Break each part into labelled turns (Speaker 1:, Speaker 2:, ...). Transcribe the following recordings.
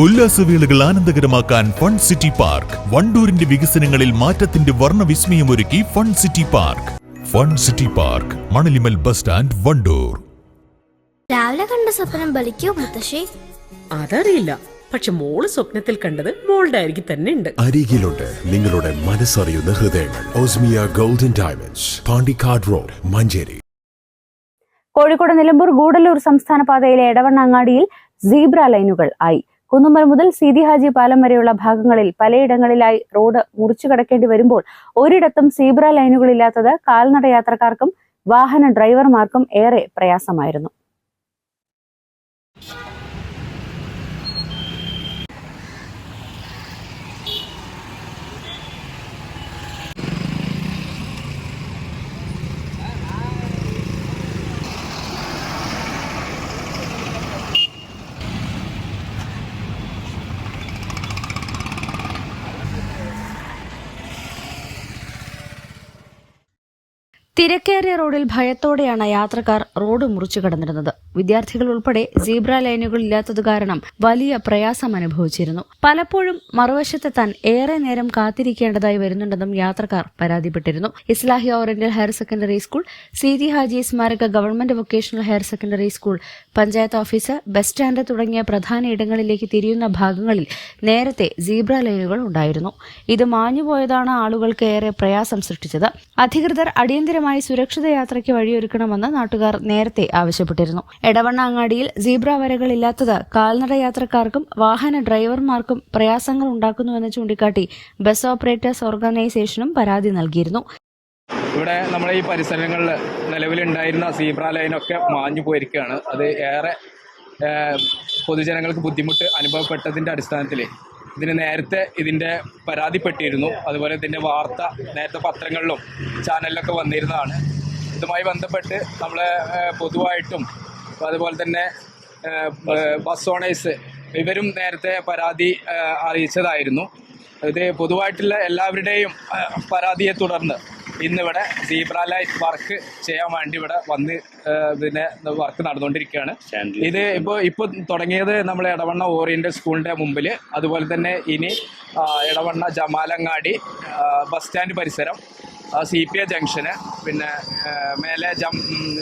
Speaker 1: ഉല്ലാസവേളകൾ ആനന്ദകരമാക്കാൻ fun city park. വണ്ടൂരിന്റെ വികസനങ്ങളിൽ മാറ്റത്തിന്റെ വർണ വിസ്മയമൊരുക്കി fun city park. Fun city park Manalimal bus stand Wandoor.
Speaker 2: രാവിലെ കണ്ട സ്വപ്നം ബലിക്കോ മുത്തശ്ശി?
Speaker 3: അതറിയില്ല. പക്ഷെ മോൾ സ്വപ്നത്തിൽ കണ്ടത് മോളുടെ അരികിൽ തന്നെ ഉണ്ട്.
Speaker 4: അരികിലുണ്ട് നിങ്ങളുടെ മനസ്സറിയുന്ന ഹൃദയങ്ങൾ. Osmiya golden diamonds Pandikkad road Manjeri.
Speaker 5: Kozhikode Nilambur Gudalur സംസ്ഥാന പാതയിലെ എടവണ്ണങ്ങാടിയിൽ സീബ്ര ലൈനുകൾ ആയി. കുന്നുമ്മൽ മുതൽ സീതി ഹാജി പാലം വരെയുള്ള ഭാഗങ്ങളിൽ പലയിടങ്ങളിലായി റോഡ് മുറിച്ചു കടക്കേണ്ടി വരുമ്പോൾ ഒരിടത്തും സീബ്ര ലൈനുകളില്ലാത്തത് കാൽനട യാത്രക്കാർക്കും വാഹന ഡ്രൈവർമാർക്കും ഏറെ പ്രയാസമായിരുന്നു. തിരക്കേറിയ റോഡിൽ ഭയത്തോടെയാണ് യാത്രക്കാർ റോഡ് മുറിച്ചു കടന്നിരുന്നത്. വിദ്യാർത്ഥികൾ ഉൾപ്പെടെ സീബ്ര ലൈനുകൾ ഇല്ലാത്തത് കാരണം വലിയ പ്രയാസം അനുഭവിച്ചിരുന്നു. പലപ്പോഴും മറുവശത്തെത്താൻ ഏറെ നേരം കാത്തിരിക്കേണ്ടതായി വരുന്നുണ്ടെന്നും യാത്രക്കാർ പരാതിപ്പെട്ടിരുന്നു. Islahi oriental higher secondary school Seethi Haji സ്മാരക government vocational higher secondary school panchayat office bus stand തുടങ്ങിയ പ്രധാന ഇടങ്ങളിലേക്ക് തിരിയുന്ന ഭാഗങ്ങളിൽ നേരത്തെ സീബ്ര ലൈനുകൾ ഉണ്ടായിരുന്നു. ഇത് മാഞ്ഞുപോയതാണ് ആളുകൾക്ക് ഏറെ പ്രയാസം സൃഷ്ടിച്ചത്. അധികൃതർ അടിയന്തരമായി സുരക്ഷിത യാത്രയ്ക്ക് വഴിയൊരുക്കണമെന്ന് നാട്ടുകാർ നേരത്തെ ആവശ്യപ്പെട്ടിരുന്നു. എടവണ്ണ അങ്ങാടിയിൽ സീബ്ര വരകൾ ഇല്ലാത്തത് കാൽനട യാത്രക്കാർക്കും വാഹന ഡ്രൈവർമാർക്കും പ്രയാസങ്ങൾ ഉണ്ടാക്കുന്നുവെന്ന് ചൂണ്ടിക്കാട്ടി ബസ് ഓപ്പറേറ്റേഴ്സ് ഓർഗനൈസേഷനും പരാതി നൽകിയിരുന്നു.
Speaker 6: ഇവിടെ നമ്മൾ ഈ പരിസരങ്ങളിൽ നിലവിലുണ്ടായിരുന്ന സീബ്ര ലൈനൊക്കെ മാഞ്ഞു പോയിരിക്കുകയാണ്. അത് ഏറെ പൊതുജനങ്ങൾക്ക് ബുദ്ധിമുട്ട് അനുഭവപ്പെട്ടതിന്റെ അടിസ്ഥാനത്തിൽ ഇതിന് നേരത്തെ ഇതിന്റെ പരാതിപ്പെട്ടിരുന്നു. അതുപോലെ ഇതിന്റെ വാർത്ത നേരത്തെ പത്രങ്ങളിലും ചാനലിലൊക്കെ വന്നിരുന്നതാണ്. ഇതുമായി ബന്ധപ്പെട്ട് നമ്മൾ പൊതുവായിട്ടും അതുപോലെ തന്നെ ബസ് ഓണേഴ്സ് ഇവരും നേരത്തെ പരാതി അറിയിച്ചതായിരുന്നു. ഇത് പൊതുവായിട്ടുള്ള എല്ലാവരുടെയും പരാതിയെ തുടർന്ന് ഇന്നിവിടെ സീബ്ര ലൈറ്റ് വർക്ക് ചെയ്യാൻ വേണ്ടി ഇവിടെ വന്ന് പിന്നെ വർക്ക് നടന്നുകൊണ്ടിരിക്കുകയാണ്. ഇത് ഇപ്പോൾ ഇപ്പോൾ തുടങ്ങിയത് നമ്മൾ ഇടവണ്ണ ഓറിയന്റൽ സ്കൂളിന്റെ മുമ്പിൽ. അതുപോലെ തന്നെ ഇനി ഇടവണ്ണ ജമാലങ്ങാടി ബസ് സ്റ്റാൻഡ് പരിസരം സി പി എ ജംഗ്ഷന് പിന്നെ മേലെ ജം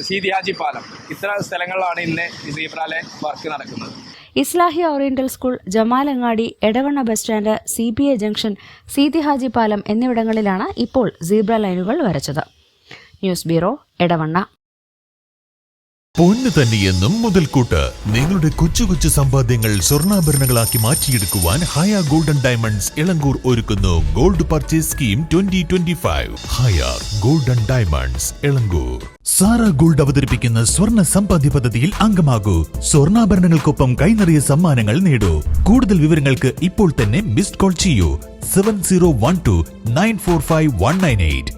Speaker 6: സീതിയാജി പാലം. ഇത്ര സ്ഥലങ്ങളിലാണ് ഇന്ന് സീബ്ര ലൈൻ വർക്ക് നടക്കുന്നത്.
Speaker 5: Islahi oriental school Jamalangadi Edavanna bus stand C B A junction Seethi Haji പാലം എന്നിവിടങ്ങളിലാണ് ഇപ്പോൾ സീബ്ര ലൈനുകൾ വരച്ചത്. News bureau Edavanna.
Speaker 1: പൊന്ന് തന്നെയെന്നും മുതൽക്കൂട്ട്. നിങ്ങളുടെ കൊച്ചു കൊച്ചു സമ്പാദ്യങ്ങൾ സ്വർണാഭരണങ്ങളാക്കി മാറ്റിയെടുക്കുവാൻ ഹയ ഗോൾഡൻ ഡയമണ്ട്സ് ഇളങ്കൂർ ഒരുക്കുന്നു. Gold purchase scheme twenty twenty five Haya golden diamonds Elankur Sara gold അവതരിപ്പിക്കുന്ന സ്വർണ സമ്പാദ്യ പദ്ധതിയിൽ അംഗമാകൂ. സ്വർണാഭരണങ്ങൾക്കൊപ്പം കൈനിറിയ സമ്മാനങ്ങൾ നേടൂ. കൂടുതൽ വിവരങ്ങൾക്ക് ഇപ്പോൾ തന്നെ മിസ്ഡ് കോൾ ചെയ്യൂ. Seven zero one two nine four five one nine eight